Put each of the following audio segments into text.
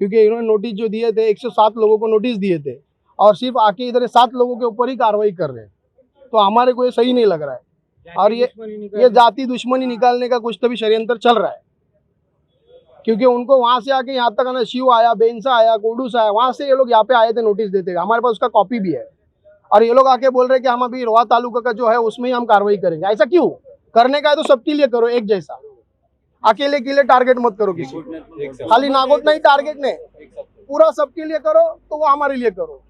क्योंकि इन्होंने नोटिस जो दिए थे 107 लोगों को नोटिस दिए थे और सिर्फ़ आके इधर सात लोगों के ऊपर ही कार्रवाई कर रहे हैं। तो हमारे को ये सही नहीं लग रहा है। और ये ये जाति दुश्मनी निकालने का कुछ तो भी षड्यंत्र चल रहा है। क्योंकि उनको वहाँ से आके यहाँ तक आना शिव आया बेंसा आया कोडूस आया वहाँ से ये लोग यहाँ पे आए थे नोटिस देते हुए। हमारे पास उसका कॉपी भी है। और ये लोग आके बोल रहे हैं कि हम अभी रोहा तालुका का जो है उसमें ही हम कार्रवाई करेंगे। ऐसा क्यों? करने का है तो सबके लिए करो एक जैसा। अकेले के लिए टारगेट मत करो किसी खाली नागोट नहीं टारगेट नहीं। पूरा सबके लिए करो तो वो हमारे लिए करो।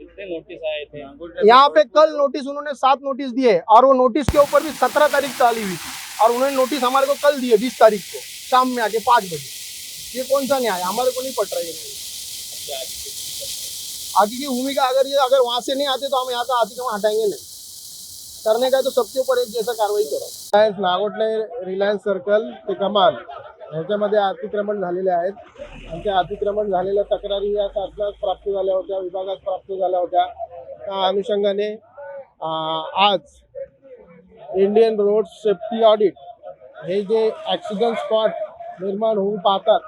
यहाँ पे कल नोटिस उन्होंने सात नोटिस दिए, और वो नोटिस के ऊपर भी सत्रह तारीख चाली हुई थी, और उन्होंने नोटिस हमारे को कल दिए, बीस तारीख को, शाम में आके पाँच बजे। ये कौन सा न्याय हमारे को नहीं पट रहा है आगे की भूमिका अगर ये, अगर वहाँ से नहीं आते तो हम यहाँ का अतिक्रमण हटाएँगे नहीं। करने का तो सबके ऊपर एक जैसा कार्रवाई करो। रिलायन्स नागोटणे रिलायन्स सर्कल ते कमाल. ह्याच्यामध्ये अतिक्रमण झालेले आहेत. आणि त्या अतिक्रमण झालेल्या तक्रारी या शासनास प्राप्त झाल्या होत्या विभागास प्राप्त झाल्या होत्या. त्या अनुषंगाने आज इंडियन रोड सेफ्टी ऑडिट हे जे ॲक्सिडेंट स्पॉट निर्माण होऊ पाहतात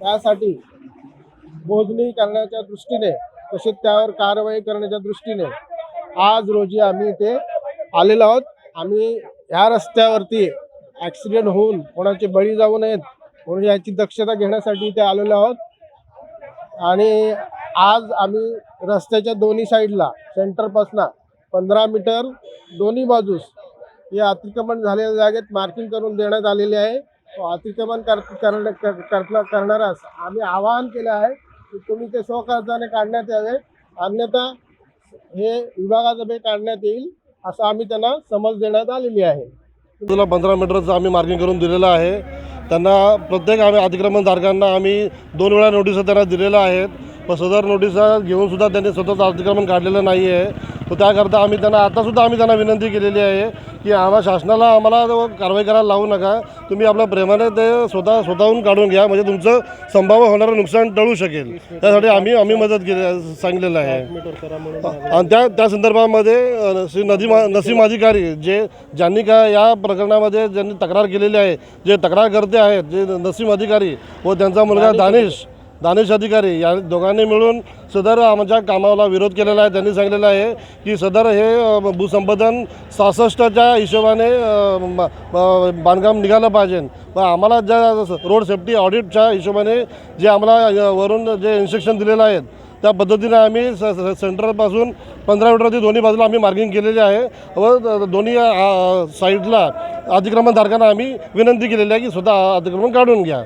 त्यासाठी मोजणी करण्याच्या दृष्टीने तसेच त्यावर कारवाई करण्याच्या दृष्टीने आज रोजी आम्ही इथे आलेलो आहोत. आम्ही या रस्त्यावरती ॲक्सिडेंट होऊन कोणाचे बळी जाऊ नयेत म्हणून याची दक्षता घेण्यासाठी इथे आलेलो आहोत. आणि आज आम्ही रस्त्याच्या दोन्ही साईडला सेंटरपासनं पंधरा मीटर दोन्ही बाजूस या अतिक्रमण झालेल्या जागेत मार्किंग करून देण्यात आलेले आहे. अतिक्रमण कर करण्या- करणाऱ्यास आम्ही आवाहन केलं आहे की तुम्ही ते स्वखर्चाने काढण्यात यावे. अन्यथा हे विभागातर्फे काढण्यात येईल. असं आम्ही त्यांना समज देण्यात आलेली आहे. तुला पंधरा मीटरचं आम्ही मार्किंग करून दिलेलं आहे. त्यांना प्रत्येक आम्ही अतिक्रमणधारकांना आम्ही दोन वेळा नोटीस त्यांना दिलेल्या आहेत पण सदर नोटिसा घेऊन सुद्धा त्यांनी स्वतःचं अतिक्रमण काढलेलं नाही आहे तर त्याकरता आम्ही त्यांना आतासुद्धा आम्ही त्यांना विनंती केलेली आहे की आम्हा शासनाला आम्हाला कारवाई करायला लावू नका. तुम्ही आपल्या प्रेमाने ते स्वतः स्वतःहून काढून घ्या. म्हणजे तुमचं संभाव्य होणारं नुकसान टळू शकेल. त्यासाठी आम्ही आम्ही मदत केली सांगितलेलं आहे. आणि त्या त्या संदर्भामध्ये श्री नदी नसीम अधिकारी जे ज्यांनी का या प्रकरणामध्ये ज्यांनी तक्रार केलेली आहे जे तक्रार करते आहेत जे नसीम अधिकारी व त्यांचा मुलगा दानिश दानिश अधिकारी या दोघांनी मिळून सदर आमच्या कामाला विरोध केलेला आहे. त्यांनी सांगितलेलं आहे की सदर हे भूसंपादन सहासष्टच्या हिशोबाने बांधकाम निघालं पाहिजे. पण आम्हाला ज्या रोड सेफ्टी ऑडिटच्या हिशोबाने जे आम्हाला वरून जे इन्स्ट्रक्शन दिलेलं आहेत त्या पद्धतीने आम्ही स सेंटरपासून पंधरा मीटरची दोन्ही बाजूला आम्ही मार्किंग केलेली आहे व दोन्ही साईडला अतिक्रमणधारकांना आम्ही विनंती केलेली आहे की स्वतः अतिक्रमण काढून घ्या.